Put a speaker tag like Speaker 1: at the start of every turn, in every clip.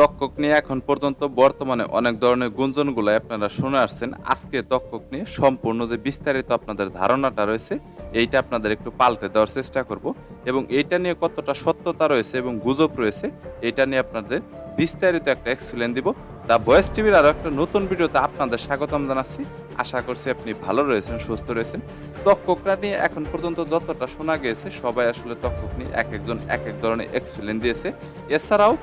Speaker 1: তক্ষক নিয়ে এখন পর্যন্ত বর্তমানে অনেক ধরনের গুঞ্জনগুলো আপনারা শুনে আসছেন। আজকে তক্ষক নিয়ে সম্পূর্ণ যে বিস্তারিত আপনাদের ধারণাটা রয়েছে, এইটা আপনাদের একটু পাল্টে দেওয়ার চেষ্টা করব এবং এইটা নিয়ে কতটা সত্যতা রয়েছে এবং গুজব রয়েছে এটা নিয়ে আপনাদের বিস্তারিত একটা এক্সপ্লেন দিব। দা ভয়েস টিভির আরও একটা নতুন ভিডিওতে আপনাদের স্বাগতম জানাচ্ছি। আশা করছি আপনি ভালো রয়েছেন, সুস্থ রয়েছেন। তক্ষকটা নিয়ে এখন পর্যন্ত যতটা শোনা গিয়েছে, সবাই আসলে তক্ষক নিয়ে এক একজন এক এক ধরনের এক্সপ্লেন দিয়েছে। এছাড়াও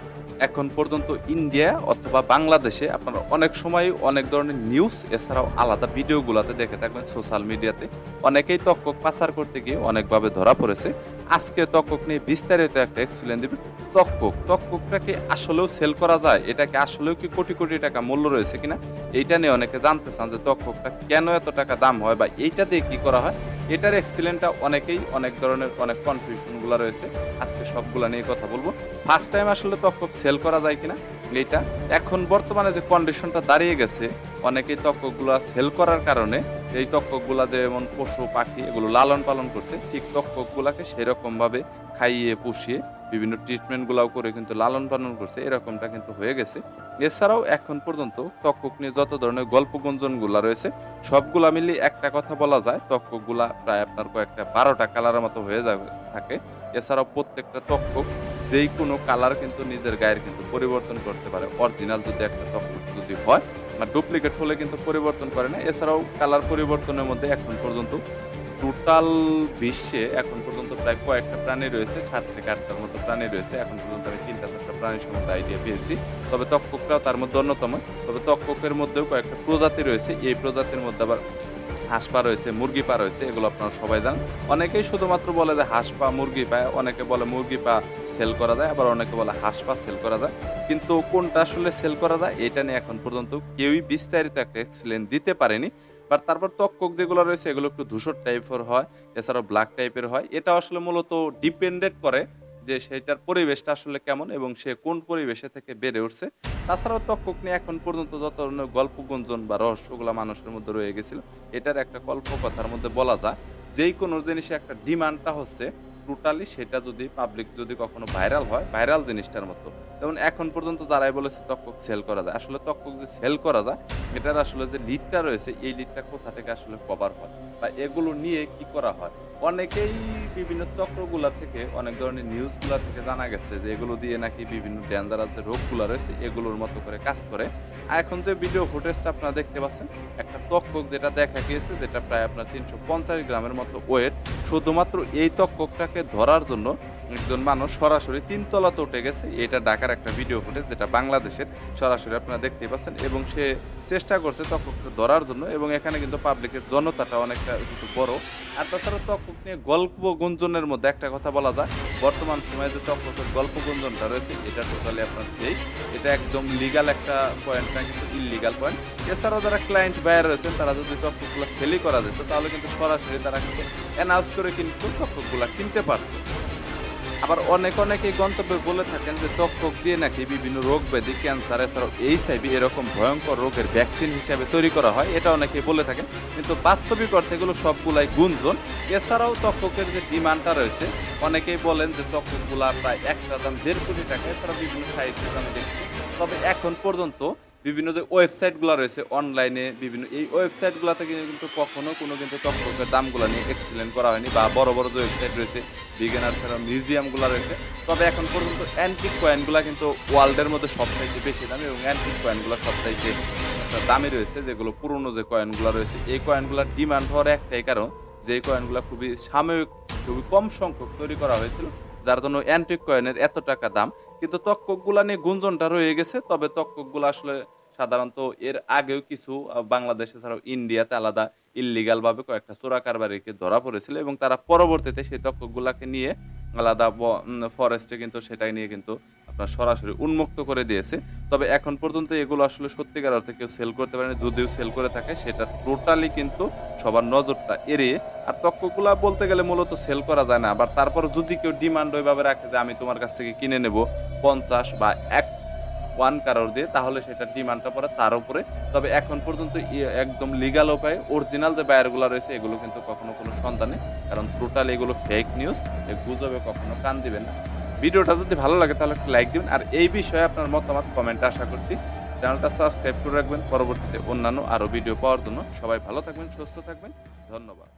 Speaker 1: এখন পর্যন্ত ইন্ডিয়া অথবা বাংলাদেশে আপনারা অনেক সময় অনেক ধরনের নিউজ এছাড়াও আলাদা ভিডিওগুলোতে দেখে থাকবেন সোশ্যাল মিডিয়াতে অনেকেই তক্ষক পাচার করতে গিয়ে অনেকভাবে ধরা পড়েছে। আজকে তক্ষক নিয়ে বিস্তারিত একটা এক্সপ্লেন দিবে তক্ষক তক্ষকটাকে আসলেও সেল করা যায়? এটাকে আসলেও কি কোটি কোটি টাকা মূল্য রয়েছে কিনা? এইটা নিয়ে অনেকে জানতে চান যে তক্ষকটা কেন এত টাকা দাম হয় বা এইটা দিয়ে কী করা হয়? এটার এক্সিলেন্টটা অনেকেই অনেক ধরনের, অনেক কনফিউশনগুলো রয়েছে। আজকে সবগুলা নিয়ে কথা বলব। ফার্স্ট টাইম আসলে তকক সেল করা যায় কিনা এটা এখন বর্তমানে যে কন্ডিশনটা দাঁড়িয়ে গেছে, অনেকেই তকগুলো সেল করার কারণে এই তক্ষকগুলা যেমন পশু, পাখি এগুলো লালন পালন করছে, ঠিক তক্ষকগুলাকে সেরকম ভাবে খাইয়ে, পুষিয়ে বিভিন্ন ট্রিটমেন্টগুলাও করে কিন্তু লালন পালন করছে, এরকমটা কিন্তু হয়ে গেছে। এছাড়াও এখন পর্যন্ত তক্ষক নিয়ে যত ধরনের গল্প গুঞ্জনগুলা রয়েছে, সবগুলা মিলিয়ে একটা কথা বলা যায় তক্ষকগুলা প্রায় আপনার কয়েকটা বারোটা কালারের মতো হয়ে যাবে, থাকে। এছাড়াও প্রত্যেকটা তক্ষক যেই কোনো কালার কিন্তু নিজের গায়ের কিন্তু পরিবর্তন করতে পারে। অরিজিনাল যদি একটা তক্ষক যদি হয় আর ডুপ্লিকেট হলে কিন্তু পরিবর্তন করে না। এছাড়াও কালার পরিবর্তনের মধ্যে এখন পর্যন্ত টোটাল বিশ্বে এখন পর্যন্ত প্রায় কয়েকটা প্রাণী রয়েছে, সাত থেকে আটটার মতো প্রাণী রয়েছে। এখন পর্যন্ত আমি তিনটা, চারটা প্রাণীর সম্বন্ধে আইডিয়া পেয়েছি। তবে তক্ষকটাও তার মধ্যে অন্যতম। তবে তক্ষকের মধ্যেও কয়েকটা প্রজাতি রয়েছে। এই প্রজাতির মধ্যে আবার হাঁস পা রয়েছে, মুরগি পা রয়েছে, এগুলো আপনারা সবাই জানেন। অনেকেই শুধুমাত্র বলে যে হাঁস পা, মুরগি পা, অনেকে বলে মুরগি পা সেল করা যায়, আবার অনেকে বলে হাঁস পা সেল করা যায়। কিন্তু কোনটা আসলে সেল করা যায়, এটা নিয়ে এখন পর্যন্ত কেউই বিস্তারিত একটা এক্সপ্লেন দিতে পারেনি। বাট তারপর তক্ষক যেগুলো রয়েছে, এগুলো একটু ধূসর টাইপের হয়, এছাড়াও ব্ল্যাক টাইপের হয়। এটা আসলে মূলত ডিপেন্ডেন্ট করে যে সেটার পরিবেশটা আসলে কেমন এবং সে কোন পরিবেশে থেকে বেড়ে উঠছে। তাছাড়াও তক্ষক নিয়ে এখন পর্যন্ত যত ধরনের গল্প গুঞ্জন বা রহস্যগুলো মানুষের মধ্যে রয়ে গেছিল, এটার একটা কল্প কথার মধ্যে বলা যায়, যেই কোনো জিনিসে একটা ডিমান্ডটা হচ্ছে টোটালি সেটা যদি পাবলিক যদি কখনো ভাইরাল হয় ভাইরাল জিনিসটার মতো। যেমন এখন পর্যন্ত যারাই বলেছে তক্ষক সেল করা যায়, আসলে তক্ষক যে সেল করা যায়, এটার আসলে যে লিডটা রয়েছে, এই লিডটা কোথা থেকে আসলে কভার হয় বা এগুলো নিয়ে কি করা হয়? অনেকেই বিভিন্ন চক্রগুলা থেকে, অনেক ধরনের নিউজগুলা থেকে জানা গেছে যে এগুলো দিয়ে নাকি বিভিন্ন ডেঞ্জারাস যে রোগগুলো রয়েছে, এগুলোর মতো করে কাজ করে। আর এখন যে ভিডিও ফুটেজটা আপনারা দেখতে পাচ্ছেন, একটা তক্ষক যেটা দেখা গিয়েছে, যেটা প্রায় আপনার তিনশো পঞ্চাশ গ্রামের মতো ওয়েট শুধুমাত্র এই তক্ষকটাকে ধরার জন্য একজন মানুষ সরাসরি তিনতলাতে উঠে গেছে। এটা ঢাকার একটা ভিডিও ফুটেজ যেটা বাংলাদেশের সরাসরি আপনারা দেখতেই পাচ্ছেন এবং সে চেষ্টা করছে তক্ষককে ধরার জন্য এবং এখানে কিন্তু পাবলিকের জনতাটা অনেকটা কিন্তু বড়। আর তাছাড়া তক্ষক নিয়ে গল্প গুঞ্জনের মধ্যে একটা কথা বলা যায়, বর্তমান সময়ে যে তক্ষকের গল্প গুঞ্জনটা রয়েছে, এটা টোটালি আপনার সেই এটা একদম লিগাল একটা পয়েন্ট না কিন্তু ইলিগাল পয়েন্ট এছাড়াও যারা ক্লায়েন্ট বায়ার রয়েছেন, তারা যদি তক্ষকগুলো সেলই করা যেত, তাহলে কিন্তু সরাসরি তারা কিন্তু অ্যানাউন্স করে কিন্তু তক্ষকগুলো কিনতে পারতো। আবার অনেক অনেকেই গন্তব্যে বলে থাকেন যে তক্ষক দিয়ে নাকি বিভিন্ন রোগ ব্যাধি, ক্যান্সার, এছাড়াও এইচআইভি এরকম ভয়ঙ্কর রোগের ভ্যাকসিন হিসাবে তৈরি করা হয়, এটা অনেকেই বলে থাকেন। কিন্তু বাস্তবিক অর্থে এগুলো সবগুলাই গুঞ্জন। এছাড়াও তক্ষকের যে ডিমান্ডটা রয়েছে, অনেকেই বলেন যে তক্ষকগুলা প্রায় একটা দাম দেড় কোটি টাকা, এছাড়াও বিভিন্ন সাইটে আমি দেখছি। তবে এখন পর্যন্ত বিভিন্ন যে ওয়েবসাইটগুলো রয়েছে অনলাইনে বিভিন্ন, এই ওয়েবসাইটগুলো থেকে কিন্তু কখনো কোনো কিন্তু তক্ষকের দামগুলো নিয়ে এক্সপ্লেন করা হয়নি বা বড় বড় যে ওয়েবসাইট রয়েছে বিজ্ঞানার ছাড়া মিউজিয়ামগুলো রয়েছে। তবে এখন পর্যন্ত অ্যান্টিক কয়েনগুলো কিন্তু ওয়ার্ল্ডের মধ্যে সবচাইতে বেশি দামি এবং অ্যান্টিক কয়েনগুলো সবচাইতে দামি রয়েছে, যেগুলো পুরনো যে কয়েনগুলো রয়েছে। এই কয়েনগুলোর ডিমান্ড হওয়ার একটাই কারণ যে কয়েনগুলো খুবই সাময়িক, খুবই কম সংখ্যক তৈরি করা হয়েছিল, যার জন্য অ্যান্টিক কয়েনের এত টাকা দাম। কিন্তু তক্ষকগুলা নিয়ে গুঞ্জনটা রয়ে গেছে, তবে তক্ষকগুলো আসলে সাধারণত এর আগেও কিছু বাংলাদেশে ছাড়াও ইন্ডিয়াতে আলাদা ইলিগাল ভাবে কয়েকটা চোরা কারবারিকে ধরা পড়েছিল এবং তারা পরবর্তীতে সেই তক্ষকগুলাকে নিয়ে আলাদা ফরেস্টে কিন্তু সেটাই নিয়ে কিন্তু আপনার সরাসরি উন্মুক্ত করে দিয়েছে। তবে এখন পর্যন্ত এগুলো আসলে সত্যিকার অর্থে কেউ সেল করতে পারেনি। যদিও সেল করে থাকে, সেটা টোটালি কিন্তু সবার নজরটা এড়িয়ে। আর তক্ষকগুলা বলতে গেলে মূলত সেল করা যায় না। আবার তারপর যদি কেউ ডিমান্ড ওইভাবে রাখে যে, আমি তোমার কাছ থেকে কিনে নেব পঞ্চাশ বা এক ওয়ান কারোর দিয়ে, তাহলে সেটা ডিমান্ডটা পড়ে তার উপরে। তবে এখন পর্যন্ত একদম লিগাল উপায়ে অরিজিনাল যে বায়ারগুলো রয়েছে, এগুলো কিন্তু কখনো কোনো সন্তানে কারণ টোটাল এগুলো ফেক নিউজ গুজবে কখনো কান দিবেন না। ভিডিওটা যদি ভালো লাগে, তাহলে একটা লাইক দিবেন। আর এই বিষয়ে আপনার মতামত কমেন্টে আশা করছি। চ্যানেলটা সাবস্ক্রাইব করে রাখবেন। পরবর্তীতে অন্যান্য আরও ভিডিও পাওয়ার জন্য। সবাই ভালো থাকবেন, সুস্থ থাকবেন। ধন্যবাদ।